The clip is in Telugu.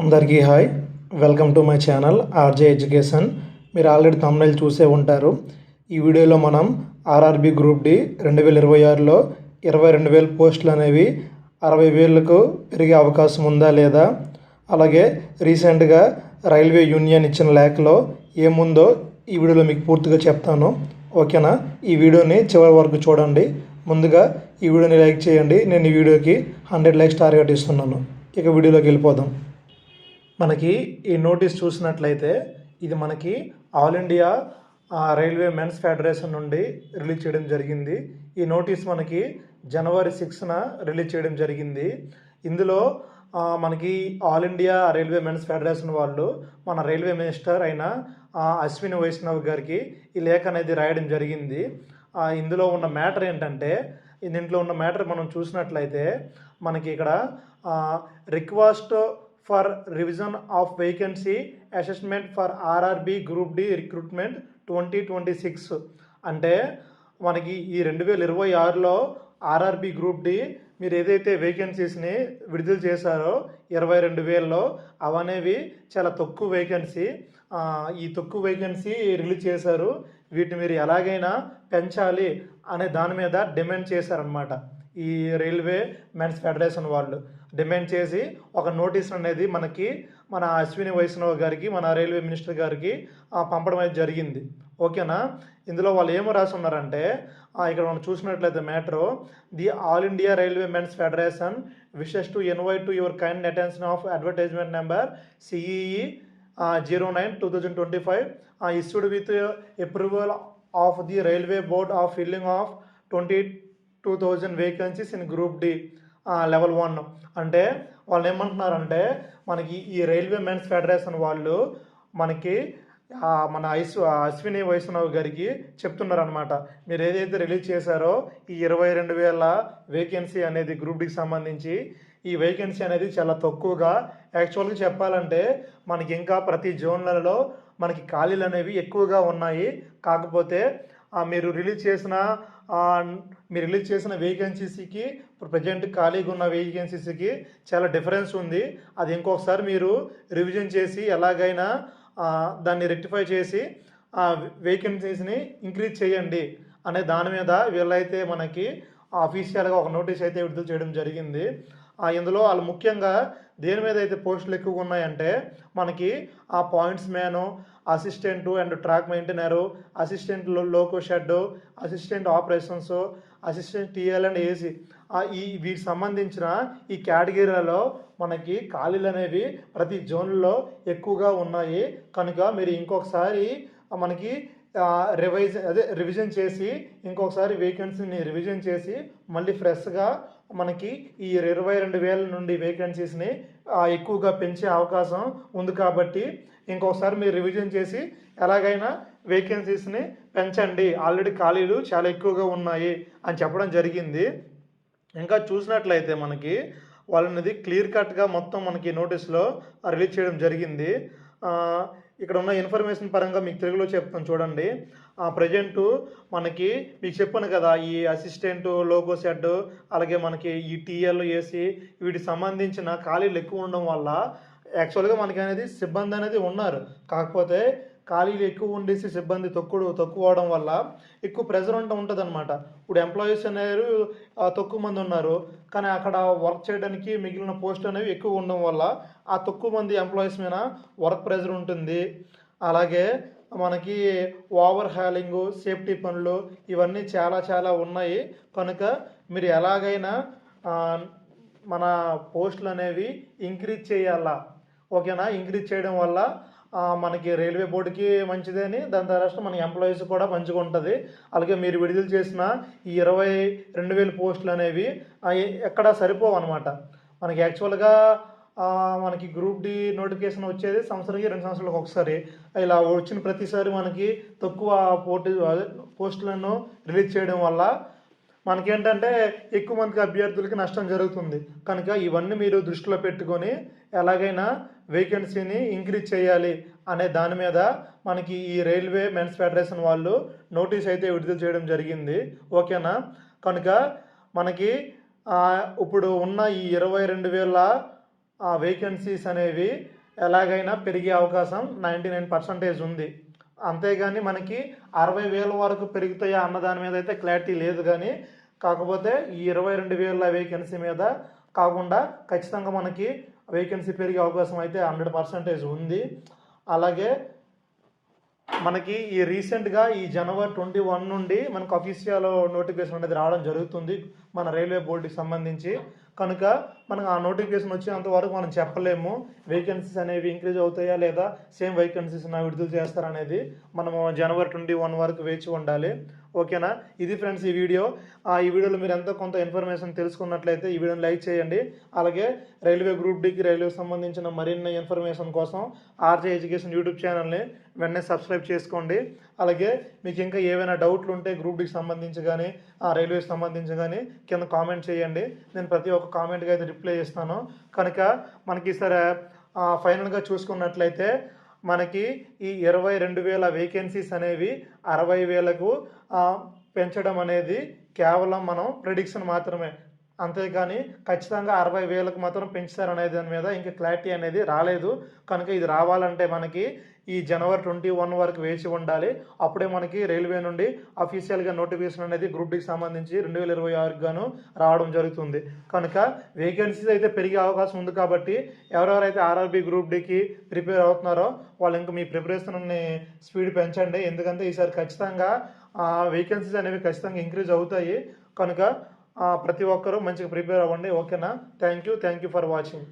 అందరికీ hi. Welcome to my channel RJ education. మీరు ఆల్రెడీ తమిళ చూసే ఉంటారు. ఈ వీడియోలో మనం ఆర్ఆర్బి గ్రూప్ డి రెండు వేల ఇరవై ఆరులో ఇరవై రెండు వేల పోస్టులు అనేవి అరవై వేలకు పెరిగే అవకాశం ఉందా లేదా? అలాగే రీసెంట్గా రైల్వే యూనియన్ ఇచ్చిన లేఖలో ఏముందో ఈ వీడియోలో మీకు పూర్తిగా చెప్తాను. ఓకేనా? ఈ వీడియోని చివరి వరకు చూడండి. ముందుగా ఈ వీడియోని లైక్ చేయండి. నేను ఈ వీడియోకి హండ్రెడ్ లైక్స్ టార్గెట్ ఇస్తున్నాను. ఇక వీడియోలోకి వెళ్ళిపోదాం. మనకి ఈ నోటీస్ చూసినట్లయితే ఇది మనకి all India railway men's federation నుండి రిలీజ్ చేయడం జరిగింది. ఈ నోటీస్ మనకి జనవరి సిక్స్న రిలీజ్ చేయడం జరిగింది. ఇందులో మనకి all India railway men's federation వాళ్ళు మన రైల్వే మినిస్టర్ అయిన అశ్విని వైష్ణవ్ గారికి ఈ లేఖ అనేది రాయడం జరిగింది. ఇందులో ఉన్న మ్యాటర్ ఏంటంటే దీంట్లో ఉన్న మ్యాటర్ మనం చూసినట్లయితే మనకి ఇక్కడ request for revision of vacancy assessment for RRB group D recruitment twenty twenty six. అంటే మనకి ఈ రెండు వేల ఇరవై ఆరులో ఆర్ఆర్బి గ్రూప్ డి మీరు ఏదైతే వేకెన్సీస్ని విడుదల చేశారో ఇరవై రెండు వేలలో అవనేవి చాలా తక్కువ వేకెన్సీ. ఈ తక్కువ వేకెన్సీ రిలీజ్ చేశారు. వీటిని మీరు ఎలాగైనా పెంచాలి అనే దాని మీద డిమాండ్ చేశారనమాట ఈ రైల్వే మెన్స్ ఫెడరేషన్ వాళ్ళు. డిమాండ్ చేసి ఒక నోటీస్ అనేది మనకి మన అశ్విని వైష్ణవ్ గారికి మన రైల్వే మినిస్టర్ గారికి పంపడం అనేది జరిగింది. ఓకేనా? ఇందులో వాళ్ళు ఏమో రాసి ఉన్నారంటే ఇక్కడ మనం చూసినట్లయితే matter the all India railway men's federation wishes to invite to your kind attention of advertisement number CEE zero nine two thousand twenty five issued with approval of the railway board of filling of twenty two thousand vacancies in group D. Level one. అంటే వాళ్ళు ఏమంటున్నారంటే మనకి ఈ రైల్వే మెన్స్ ఫెడరేషన్ వాళ్ళు మనకి మన ఐస్ అశ్విని వైష్ణవ్ గారికి చెప్తున్నారనమాట మీరు ఏదైతే రిలీజ్ చేశారో ఈ ఇరవై రెండు వేల వేకెన్సీ అనేది గ్రూప్ డికి సంబంధించి ఈ వేకెన్సీ అనేది చాలా తక్కువగా. యాక్చువల్గా చెప్పాలంటే మనకి ఇంకా ప్రతి జోన్లలో మనకి ఖాళీలు అనేవి ఎక్కువగా ఉన్నాయి. కాకపోతే మీరు రిలీజ్ చేసిన మీరు రిలీజ్ చేసిన వేకెన్సీస్కి ఇప్పుడు ప్రజెంట్ ఖాళీగా ఉన్న వేకెన్సీస్కి చాలా డిఫరెన్స్ ఉంది. అది ఇంకొకసారి మీరు రివిజన్ చేసి ఎలాగైనా దాన్ని రెక్టిఫై చేసి ఆ వేకెన్సీస్ని ఇంక్రీజ్ చేయండి అనే దాని మీద వీళ్ళైతే మనకి ఆఫీషియల్గా ఒక నోటీస్ అయితే విడుదల చేయడం జరిగింది. ఇందులో వాళ్ళు ముఖ్యంగా దేని మీద అయితే పోస్టులు ఎక్కువగా ఉన్నాయంటే మనకి ఆ pointsman assistant and track maintainer assistant loco shed assistant operations assistant TL and AC. ఈ వీటికి సంబంధించిన ఈ కేటగిరీలలో మనకి ఖాళీలు అనేవి ప్రతి జోన్లో ఎక్కువగా ఉన్నాయి. కనుక మీరు ఇంకొకసారి మనకి రివైజ్ అదే రివిజన్ చేసి ఇంకొకసారి వేకెన్సీని రివిజన్ చేసి మళ్ళీ ఫ్రెష్గా మనకి ఈ ఇరవై రెండు వేల నుండి వేకెన్సీస్ని ఎక్కువగా పెంచే అవకాశం ఉంది కాబట్టి ఇంకొకసారి మీరు రివిజన్ చేసి ఎలాగైనా వేకెన్సీస్ని పెంచండి. ఆల్రెడీ ఖాళీలు చాలా ఎక్కువగా ఉన్నాయి అని చెప్పడం జరిగింది. ఇంకా చూసినట్లయితే మనకి వాళ్ళనిది క్లియర్ కట్గా మొత్తం మనకి నోటీస్లో రిలీజ్ చేయడం జరిగింది. ఇక్కడ ఉన్న ఇన్ఫర్మేషన్ పరంగా మీకు తెలుగులో చెప్తాను చూడండి. ప్రజెంట్ మనకి మీకు చెప్పాను కదా ఈ అసిస్టెంట్ లోగో సెడ్ అలాగే మనకి ఈ టీఎల్ ఏసీ వీటికి సంబంధించిన ఖాళీలు ఎక్కువ ఉండడం వల్ల యాక్చువల్గా మనకి అనేది సిబ్బంది అనేది ఉన్నారు. కాకపోతే ఖాళీలు ఎక్కువ ఉండేసి సిబ్బంది తక్కువ తక్కువ అవడం వల్ల ఎక్కువ ప్రెజర్ ఉంటూ ఉంటుంది అనమాట ఇప్పుడు ఎంప్లాయీస్ అనేవి తక్కువ మంది ఉన్నారు. కానీ అక్కడ వర్క్ చేయడానికి మిగిలిన పోస్ట్ అనేవి ఎక్కువ ఉండడం వల్ల ఆ తక్కువ మంది ఎంప్లాయీస్ మీద వర్క్ ప్రెజర్ ఉంటుంది. అలాగే మనకి ఓవర్ హ్యాలింగు సేఫ్టీ పనులు ఇవన్నీ చాలా చాలా ఉన్నాయి. కనుక మీరు ఎలాగైనా మన పోస్టులు అనేవి ఇంక్రీజ్ చేయాలా? ఓకేనా? ఇంక్రీజ్ చేయడం వల్ల మనకి రైల్వే బోర్డుకి మంచిదని దాని తర్వాత మన ఎంప్లాయీస్ కూడా మంచిగా ఉంటుంది. అలాగే మీరు విడుదల చేసిన ఈ ఇరవై రెండు వేల పోస్టులు అనేవి ఎక్కడ ఎక్కడా సరిపోవు అనమాట మనకి యాక్చువల్గా మనకి గ్రూప్ డి నోటిఫికేషన్ వచ్చేది సంవత్సరానికి రెండు సంవత్సరాలకు ఒకసారి. ఇలా వచ్చిన ప్రతిసారి మనకి తక్కువ పోటీ పోస్టులను రిలీజ్ చేయడం వల్ల మనకేంటంటే ఎక్కువ మందికి అభ్యర్థులకి నష్టం జరుగుతుంది. కనుక ఇవన్నీ మీరు దృష్టిలో పెట్టుకొని ఎలాగైనా వేకెన్సీని ఇంక్రీజ్ చేయాలి అనే దాని మీద మనకి ఈ రైల్వే మెన్స్ ఫెడరేషన్ వాళ్ళు నోటీస్ అయితే విడుదల చేయడం జరిగింది. ఓకేనా కనుక మనకి ఇప్పుడు ఉన్న ఈ ఇరవై రెండు వేల వేకెన్సీస్ అనేవి ఎలాగైనా పెరిగే అవకాశం నైంటీ నైన్ పర్సంటేజ్ ఉంది. అంతేగాని మనకి అరవై వేల వరకు పెరుగుతాయా అన్న దాని మీద అయితే క్లారిటీ లేదు కానీ కాకపోతే ఈ ఇరవై రెండు వేల వేకెన్సీ మీద కాకుండా ఖచ్చితంగా మనకి వేకెన్సీ పెరిగే అవకాశం అయితే హండ్రెడ్ పర్సంటేజ్ ఉంది. అలాగే మనకి ఈ రీసెంట్గా ఈ జనవరి ట్వంటీ వన్ నుండి మనకు అఫీషియల్ నోటిఫికేషన్ అనేది రావడం జరుగుతుంది మన రైల్వే బోర్డుకి సంబంధించి. కనుక మనకు ఆ నోటిఫికేషన్ వచ్చేంతవరకు మనం చెప్పలేము. వేకెన్సీస్ అనేవి ఇంక్రీజ్ అవుతాయా లేదా? సేమ్ వేకెన్సీస్ నా విడుదల చేస్తారనేది మనము జనవరి ట్వంటీ వన్ వరకు వేచి ఉండాలి. ఓకేనా? ఇది ఫ్రెండ్స్ ఈ వీడియో. ఆ ఈ వీడియోలో మీరు ఎంతో కొంత ఇన్ఫర్మేషన్ తెలుసుకున్నట్లయితే ఈ వీడియోని లైక్ చేయండి. అలాగే రైల్వే గ్రూప్ డికి రైల్వేకి సంబంధించిన మరిన్ని ఇన్ఫర్మేషన్ కోసం ఆర్జే ఎడ్యుకేషన్ యూట్యూబ్ ఛానల్ని వెంటనే సబ్స్క్రైబ్ చేసుకోండి. అలాగే మీకు ఇంకా ఏవైనా డౌట్లు ఉంటే గ్రూప్ డికి సంబంధించి కానీ ఆ రైల్వేకి సంబంధించి కానీ కింద కామెంట్ చేయండి. నేను ప్రతి ఒక్క కామెంట్కి అయితే రిప్లై చేస్తాను కనుక మనకి సరే ఫైనల్గా చూసుకున్నట్లయితే మనకి ఈ ఇరవై రెండు వేల వేకెన్సీస్ అనేవి అరవై వేలకు పెంచడం అనేది కేవలం మనం ప్రిడిక్షన్ మాత్రమే. అంతేకాని ఖచ్చితంగా అరవై వేలకు మాత్రం పెంచుతారనే దాని మీద ఇంకా క్లారిటీ అనేది రాలేదు. కనుక ఇది రావాలంటే మనకి ఈ జనవరి ట్వంటీ వన్ వరకు వేచి ఉండాలి. అప్పుడే మనకి రైల్వే నుండి అఫీషియల్గా నోటిఫికేషన్ అనేది గ్రూప్ డికి సంబంధించి రెండు వేల ఇరవై ఆరుకు గాను రావడం జరుగుతుంది. కనుక వేకెన్సీస్ అయితే పెరిగే అవకాశం ఉంది కాబట్టి ఎవరెవరైతే ఆర్ఆర్బీ గ్రూప్ డికి ప్రిపేర్ అవుతున్నారో వాళ్ళు ఇంకా మీ ప్రిపరేషన్ని స్పీడ్ పెంచండి. ఎందుకంటే ఈసారి ఖచ్చితంగా వేకెన్సీస్ అనేవి ఖచ్చితంగా ఇంక్రీజ్ అవుతాయి. కనుక ప్రతి ఒక్కరూ మంచిగా ప్రిపేర్ అవ్వండి. ఓకేనా? Thank you thank you for watching